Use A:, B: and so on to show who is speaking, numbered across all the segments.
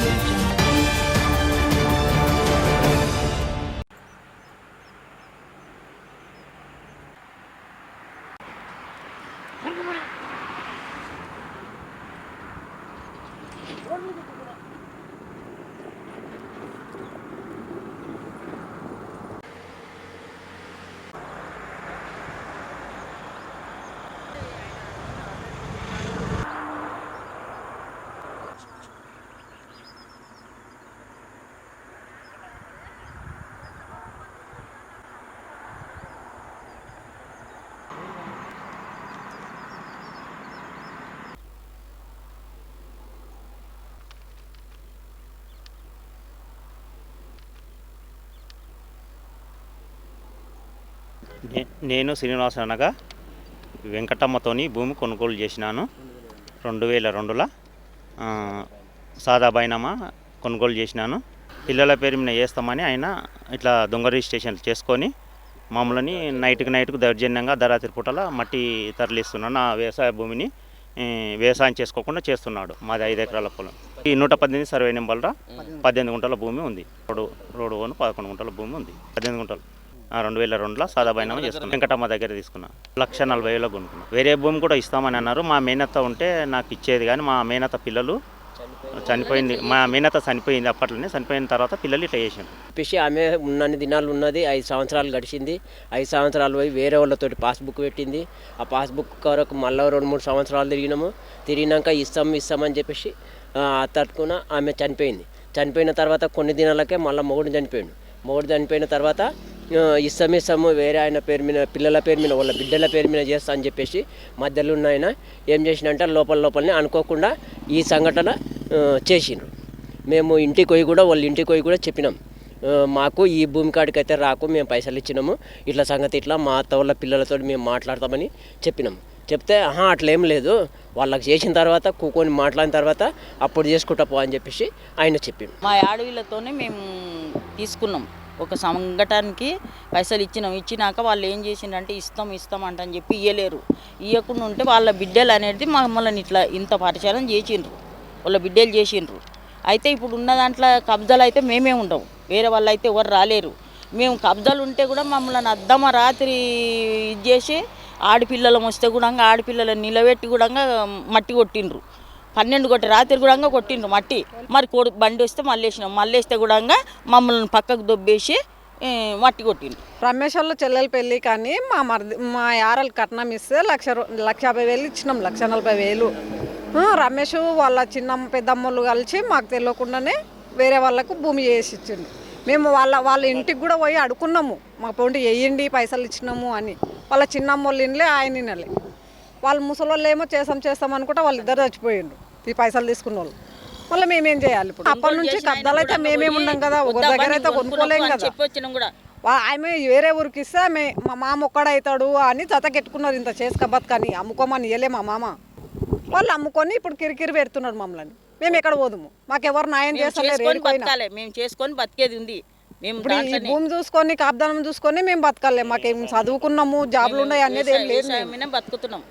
A: Thank you. నేను శ్రీనివాస అనగా వెంకటమ్మతోని భూమి కొనుగోలు చేసినాను. రెండు వేల రెండులో సాదా బైనామా కొనుగోలు చేసినాను. పిల్లల పేరు మీద వేస్తామని ఆయన ఇట్లా దొంగ రిజిస్ట్రేషన్ చేసుకొని మమ్మల్ని నైట్కి నైట్కు దౌర్జన్యంగా దరాత్రి పూటల మట్టి తరలిస్తున్నాను నా వ్యవసాయ భూమిని వ్యవసాయం చేసుకోకుండా చేస్తున్నాడు మాది ఐదు ఎకరాల పొలం. ఈ నూట పద్దెనిమిది సర్వే నెంబర్లో పద్దెనిమిది గుంటల భూమి ఉంది. రోడ్డు రోడ్డు వన్ పదకొండు గుంటల భూమి ఉంది. పద్దెనిమిది గుంటలు. రెండు వేల రెండులో సాదా బైనామా చేసుకున్నాను వెంకటమ్మ దగ్గర తీసుకున్నా. లక్ష నలభై వేలకు కొనుక్కున్నా. వేరే భూమి కూడా ఇస్తామని అన్నారు. మా మేనత్త ఉంటే నాకు ఇచ్చేది కానీ మా మేనత్త పిల్లలు చనిపోయింది. మా మేనత్త చనిపోయింది అప్పట్లోనే. చనిపోయిన తర్వాత పిల్లలు ఇట్లా చేసాను
B: చెప్పేసి ఆమె ఉన్నన్ని దినాలు ఉన్నది. ఐదు సంవత్సరాలు గడిచింది. ఐదు సంవత్సరాలు పోయి వేరే వాళ్ళతోటి పాస్బుక్ పెట్టింది. ఆ పాస్బుక్ కొరకు మళ్ళీ రెండు మూడు సంవత్సరాలు తిరిగినాము. తిరిగినాక ఇస్తాం ఇస్తామని చెప్పేసి తట్టుకున్న ఆమె చనిపోయింది. చనిపోయిన తర్వాత కొన్ని దినాలకే మళ్ళీ మొగుడు చనిపోయాడు. మొగుడు చనిపోయిన తర్వాత ఆ, ఇస్తాము వేరే ఆయన పేరు మీద పిల్లల పేరు మీద వాళ్ళ బిడ్డల పేరు మీద చేస్తా అని చెప్పేసి మధ్యలో ఉన్న ఆయన ఏం చేసినంటే లోపల లోపలనే అనుకోకుండా ఈ సంఘటన చేసిండ్రు. మేము ఇంటికి పోయి కూడా వాళ్ళ ఇంటికి పోయి కూడా చెప్పినాం. మాకు ఈ భూమి కాడికి అయితే రాకు మేము పైసలు ఇచ్చినాము. ఇట్లా సంగతి ఇట్లా మా అత్త వాళ్ళ పిల్లలతో మేము మాట్లాడతామని చెప్పినాం. చెప్తే ఆహా అట్లేం ఏం లేదు. వాళ్ళకి చేసిన తర్వాత కూకొని మాట్లాడిన తర్వాత అప్పుడు చేసుకుంటా పో అని చెప్పేసి ఆయన చెప్పిండు.
C: మా ఆడవిళ్ళతోనే మేము తీసుకున్నాం. ఒక సంఘటనకి పైసలు ఇచ్చినాం. ఇచ్చినాక వాళ్ళు ఏం చేసిండ్రంటే ఇస్తాం ఇస్తాం అంటని చెప్పి ఇయ్యలేరు. ఇవ్వకుండా ఉంటే వాళ్ళ బిడ్డలు అనేది మమ్మల్ని ఇట్లా ఇంత పరిచయం చేసిండ్రు. వాళ్ళ బిడ్డలు చేసిండ్రు. అయితే ఇప్పుడు ఉన్న దాంట్లో కబ్జాలు అయితే మేమే ఉండవు వేరే వాళ్ళు అయితే ఎవరు రాలేరు. మేము కబ్జాలు ఉంటే కూడా మమ్మల్ని అద్దమ రాత్రి ఇది చేసి ఆడపిల్లలం వస్తే కూడా ఆడపిల్లలను నిలబెట్టి కూడా మట్టి కొట్టిండ్రు. పన్నెండు కొట్టి రాత్రి కూడా కొట్టిండ్రు మట్టి. మరి కోడి బండి వస్తే మళ్ళీ వేసినాం మళ్ళీ వేస్తే కూడా మమ్మల్ని పక్కకు దొబ్బేసి మట్టి కొట్టిండ్రు.
D: రమేష్ వాళ్ళ చెల్లెల పెళ్ళి కానీ మా మరిది మా యారలు కట్నం ఇస్తే లక్ష రూ- లక్ష యాభై వేలు ఇచ్చినాం లక్ష నలభై వేలు. రమేష్ వాళ్ళ చిన్న పెద్దమ్మలు కలిసి మాకు తెలియకుండానే వేరే వాళ్ళకు భూమి చేసి ఇచ్చిండు. మేము వాళ్ళ వాళ్ళ ఇంటికి కూడా పోయి అడుకున్నాము మా పొంటి వేయండి పైసలు ఇచ్చినాము అని. వాళ్ళ చిన్నమ్మ వాళ్ళ ఇండ్లే ఆయన ఇన్నలే వాళ్ళు ముసలోళ్ళు ఏమో చేస్తాం చేస్తాం అనుకుంటే వాళ్ళిద్దరు చచ్చిపోయిండ్రు. ఈ పైసలు తీసుకున్న వాళ్ళు. మళ్ళీ మేమేం చేయాలి ఇప్పుడు? అప్పటి నుంచి కబ్దాలు అయితే మేమేం ఉన్నాం కదా? ఒక దగ్గర అయితే కొనుక్కోలేం కదా.
C: కూడా.
D: ఆమె వేరే ఊరికి ఇస్తే ఆమె మా మామ ఒక్కడవుతాడు అని జతకెట్టుకున్నారు ఇంత చేసుక బతకని. అమ్ముకోమని ఇయ్యలే మా మామ. వాళ్ళు అమ్ముకొని ఇప్పుడు కిరికిరి పెడుతున్నారు మమ్మల్ని. మేము ఎక్కడ పోదుము? మాకెవరు న్యాయం చేస్తలేరు
C: మేము చేసుకొని బతికేది ఉంది.
D: ఇప్పుడు ఈ భూమి చూసుకొని కాబ్దానం చూసుకొని మేము బతకాలి. మాకేం చదువుకున్నాము జాబులు ఉన్నాయి అనేది ఏం లేదు
C: బతుకుతున్నాం.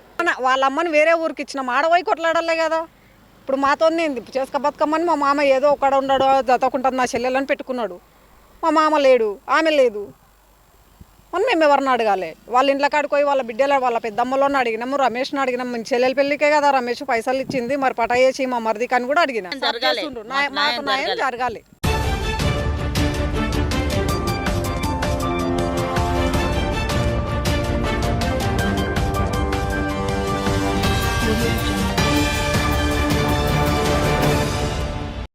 D: వాళ్ళ అమ్మని వేరే ఊరికి ఇచ్చినాం. ఆడపోయి కొట్లాడాలే కదా. ఇప్పుడు మాతోనే చేసుక బతుకమ్మని మా మామ ఏదో ఒక్కడ ఉన్నాడు జతకుంటుంది నా చెల్లెలని పెట్టుకున్నాడు. మా మామ లేడు ఆమె లేదు. మనం మేము ఎవరిని అడగాలి? వాళ్ళ ఇంట్లో కాడికి పోయి వాళ్ళ బిడ్డల వాళ్ళ పెద్దమ్మలోని అడిగినాము రమేష్ని అడిగినాం మీ చెల్లెల పెళ్ళికే కదా రమేష్ పైసలు ఇచ్చింది. మరి పటాయేసి మా మరిది కానీ కూడా అడిగిన.
C: మాకు
D: న్యాయం జరగాలి.